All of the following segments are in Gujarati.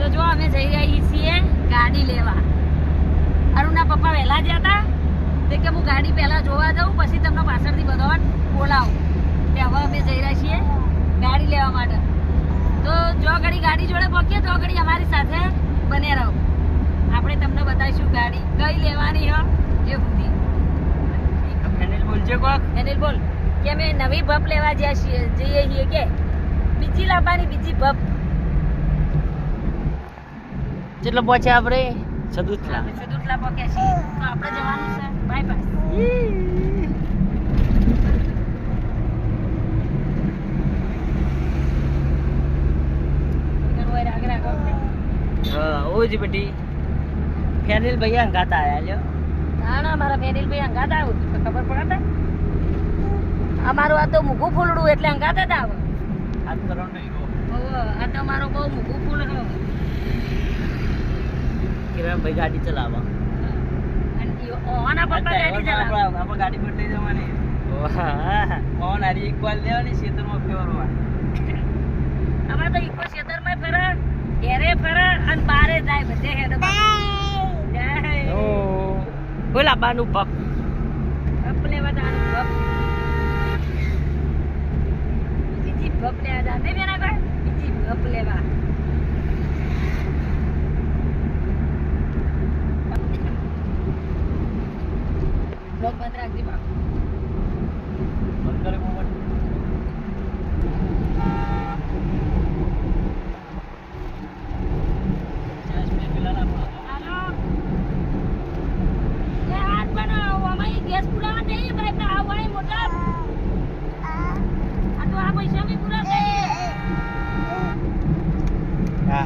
તો જો અમે જઈ રહી છીએ ગાડી લેવા. અરુણના પપ્પા વહેલા ગયા હતા. તે કે હું ગાડી પહેલાં જોવા જાઉં પછી તમને પાછળથી બધાને બોલાવું. તે હવે અમે જઈ રહ્યા છીએ ગાડી લેવા માટે. તો જો ઘડી ગાડી જોડે પહોંચીએ તો ઘડી અમારી સાથે બને રહો. આપણે તમને બતાવીશું ગાડી કઈ લેવાની હો એ સુધી. બોલ બોલજે કોક? અનિલ બોલ કે અમે નવી ભપ લેવા જ્યાં છીએ જઈએ છીએ કે? બીજી લાવવાની બીજી ભપ. કેટલો પહોંચ્યા આપણે? સદુતલા સદુતલા પહોંચ્યા છીએ. તો આપણે જવાનું છે. બાય બાય હા ઓ જી બેટી. ફેનિલ ભાઈ હંગાતા આયા લ્યો. ના ના મારા ફેનિલ ભાઈ હંગાત આવું તો ખબર પડે અમારું આ તો મૂકું ફૂલડું એટલે હંગાત જ આવે. આ તો મારો બહુ મૂકું ફૂલ કિરણ ભાઈ ગાડી ચલાવવા. અને ઈ ગાડી ચલાવે. આપણે ગાડી બદલાઈ જવાની. પવન હારી એક બાલ લેવાની ખેતરમાં અમારે તો ઇકો ક્ષેત્રમાં ફરે ઘેરે ફરે અને બારે જાય બધે હેડે જાય. બોલ આબાનું પપ ભપ લેવા જવાનું ભપ બીજી ભપ લેવા નહીં બેના કોઈ બીજી ભપ લેવા બ્લોક બંધ રાખજે બાપુ બંધ કરે મોબાઈલ હાલો એ હાથ બનાવો આમાં ઈ ગેસ પુરાવા નહીં ભાઈ તો આ ભાઈ મોટા આ તો આ પૈસા બી પૂરા થઈ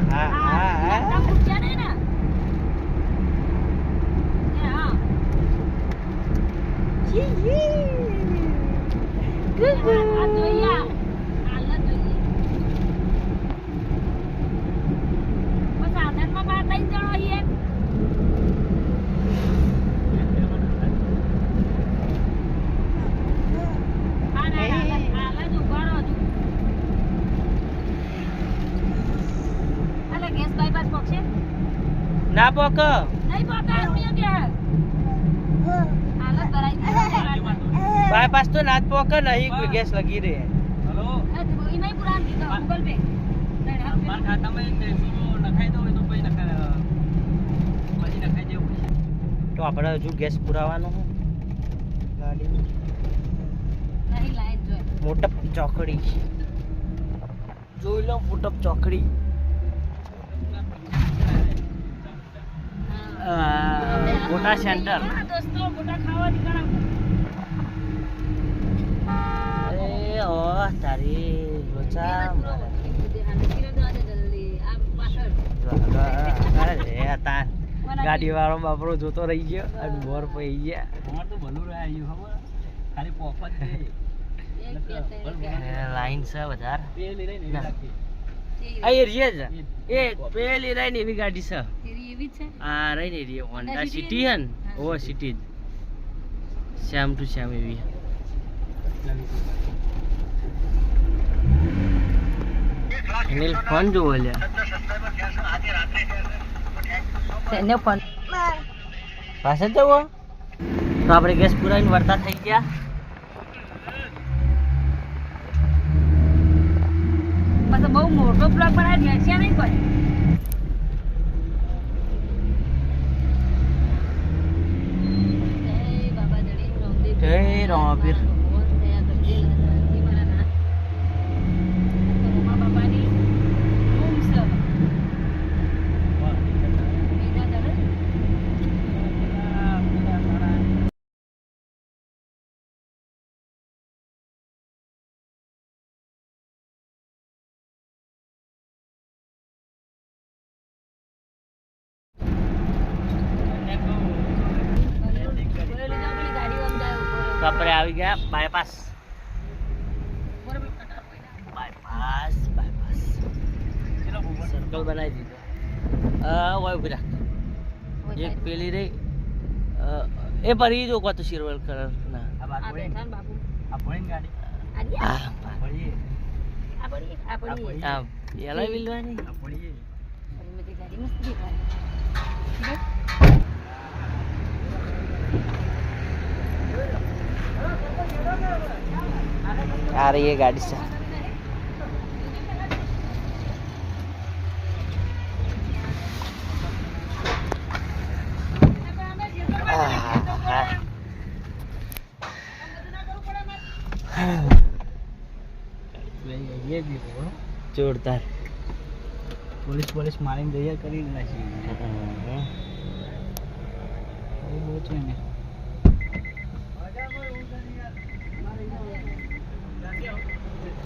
હા હા હા આ હા પૂછ્યા નહીં ને એ હા આ જોઈએ આ. હાલ જ જોઈએ બસ સાધનમાં બાર ત્રણ જણો છીએ હા ના હાલ જ- હાલ જ ઊભા રહો હજુ. અલે ગેસ બાયપાસ પકશે ના પોક નહીં પકા રૂડિયો કે? હાલત ભરાઈ બાયપાસ તો ના જ પોક નહીં કોઈ ગેસ લગી રહે. હેલો? એ નહીં પુરાણ કીધો ગૂગલ પે મારા ખાતામાં નખાઈ દો તો પછી નખાય પછી નખાઈ દેવું તો આપણે હજુ ગેસ પુરાવાનો ગાડી મોટપ ચોકડી. જોઈ લો મોટપ ચોકડી. ગોટા સેન્ટર. હા, દોસ્તો ગોટા ખાવા નીકળાવ. અરે ઓ તારી લોચા ગાડી વાળો બાપરો જોતો રહી ગયો અને બોર પઈ ગયા. અમાર તો ભલું રહ્યું ખબર? ખાલી પોપ જ લાઈન છે વધારે. આ જ એ પેલી રહી ને એવી ગાડી છે. એવી છે? આ રહી ને હોન્ડા સિટી હે ને? ઓ સિટી જ. શ્યામ ટુ શ્યામ એવી. અનિલ ફોન જોવો લ્યા તેને ફોન. પાસે જવો. તો આપણે ગેસ પુરાવીને વર્તા થઈ ગયા. પછી બહુ મોટો બ્લોક બનાવી છે નહીં કોઈ. જય બાબા જડી રામદેવ જય રામાપીર. ભગવાન દયા કરજે, લખનજી મારા નાથ. રમા બાપાની ઓમ સ. બીજા જડે? બોલેલી જાઓ, પેલી ગાડીઓ આમ જાય ઊભો રહો. તો આપણે આવી ગયા બાયપાસ. બાયપાસ બાયપાસ સર્કલ બનાવી દીધો. અ વાય ઊભી રાખ. એક પેલી રહી. એ પરી જો કોતો સિલ્વર કલર ના. આ आ रही है गाड़ी से ये भी हो જોરદાર પોલીસ પોલીસ મારીને તૈયાર કરી નાખી એ બહુ છે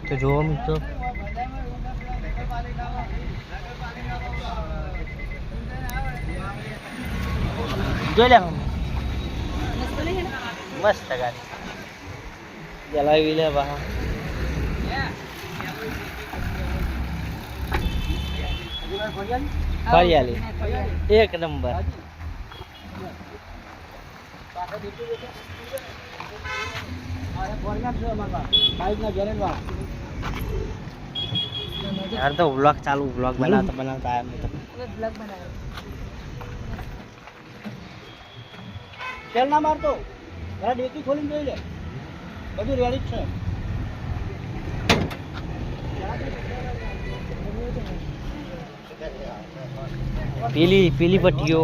તો જોવો મિત્રો. જોઈ લે મસ્ત ને? ગાડી. જલાવી લે ફરિયાલી એક નંબર. યાર તો વ્લોગ ચાલુ વ્લોગ બનાવતા બનાવતા આયા મેં તો હવે બ્લોગ બનાવ્યો તેલ ના મારતો જરા ડેકી ખોલીને જોઈ લે બધું રેડી જ છે પીલી પીલી પટ્ટીઓ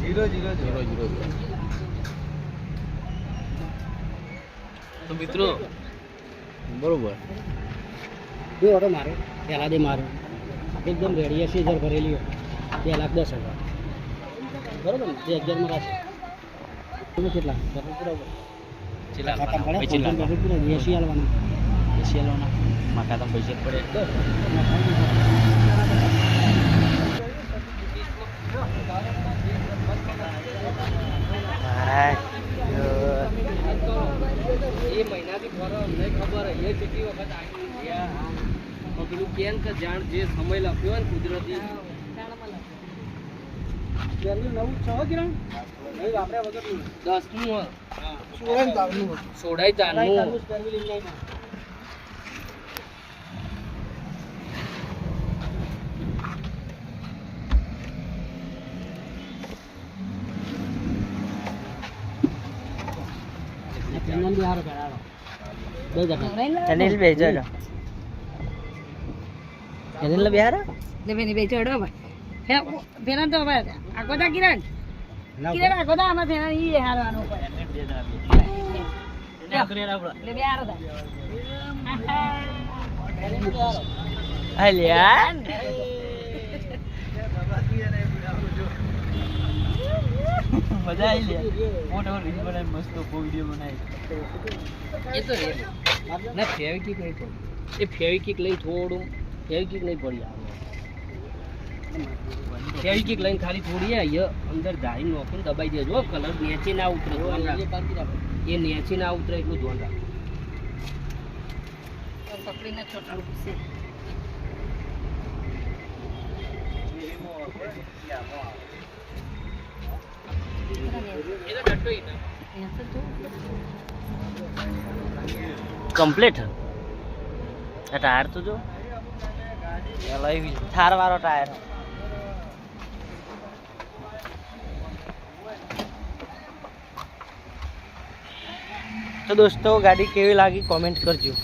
જીરો જીરો જીરો જીરો તો મિત્રો બરોબર. બે ઓટો મારે પહેલા દે મારે એકદમ રેડી એસી હજાર ભરેલી બે લાખ દસ હજાર. બરોબર ને? બે હજારમાં રાખે. તમે કેટલા? બરોબર ચિલ્લા એસી હાલવાના એસી હાલવાના માકા તમે પૈસા પડે. કેમ કે જાણ જે સમય લખ્યો ને કુદરતી સોડાઈ ચારનું અનિલ બે જજો અનિલ હારો લે બેની બે ચડો ભાઈ હે ફેરા તો ભાઈ આખો દા કિરણ કિરણ આખો દા આમાં ફેરા ઈ હારવાનો પડે લે બે હારો દા અલ્યા મજા આવી લે. મોટો રીલ બનાવી મસ્ત વીડિયો બનાવી. એ તો રે. ના ફેવિકિક નહીં પડ્યું એ ફેવિકિક લઈ થોડું ફેવિકિક નહીં પડી આવે ફેવિકિક લઈને ખાલી થોડી અહીંયા અંદર જાળી નોખીને દબાઈ દેજો. કલર નેચે ના ઉતરે ધ્યાન રાખ. એ નેચે ના ઉતરે એટલું ધ્યાન રાખ. પકડીને ચોટાડું પડશે એ તો કમ્પ્લીટ આ ટાયર તો જો. થાર વાળો ટાયર તો દોસ્તો, ગાડી કેવી લાગી? કોમેન્ટ કરજો.